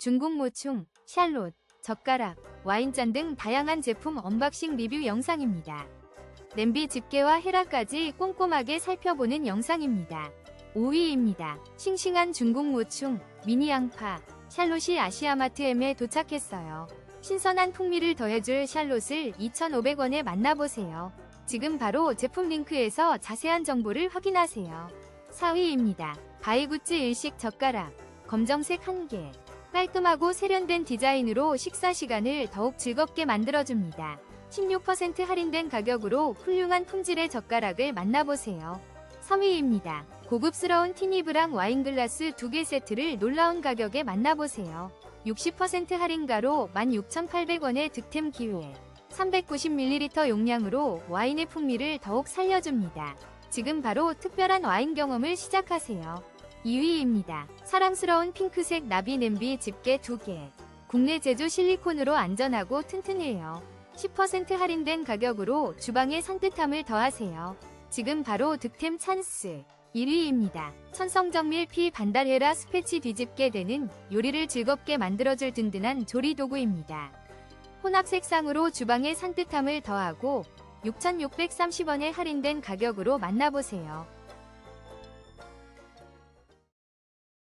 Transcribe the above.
중국 모충, 샬롯, 젓가락, 와인잔 등 다양한 제품 언박싱 리뷰 영상입니다. 냄비 집게와 헤라까지 꼼꼼하게 살펴보는 영상입니다. 5위입니다. 싱싱한 중국 모충, 미니 양파, 샬롯이 아시아마트엠에 도착했어요. 신선한 풍미를 더해줄 샬롯을 2,500원에 만나보세요. 지금 바로 제품 링크에서 자세한 정보를 확인하세요. 4위입니다. 바이구찌 일식 젓가락, 검정색 1개. 깔끔하고 세련된 디자인으로 식사 시간을 더욱 즐겁게 만들어줍니다. 16% 할인된 가격으로 훌륭한 품질의 젓가락을 만나보세요. 3위입니다. 고급스러운 티니브랑 와인글라스 2개 세트를 놀라운 가격에 만나보세요. 60% 할인가로 16,800원의 득템 기회. 390ml 용량으로 와인의 풍미를 더욱 살려줍니다. 지금 바로 특별한 와인 경험을 시작하세요. 2위입니다. 사랑스러운 핑크색 나비 냄비 집게 2개. 국내 제조 실리콘으로 안전하고 튼튼해요. 10% 할인된 가격으로 주방의 산뜻함을 더하세요. 지금 바로 득템 찬스. 1위입니다. 천성정밀 피 반달헤라 스패치 뒤집게 되는 요리를 즐겁게 만들어줄 든든한 조리 도구입니다. 혼합 색상으로 주방의 산뜻함을 더하고 6,630원에 할인된 가격으로 만나보세요.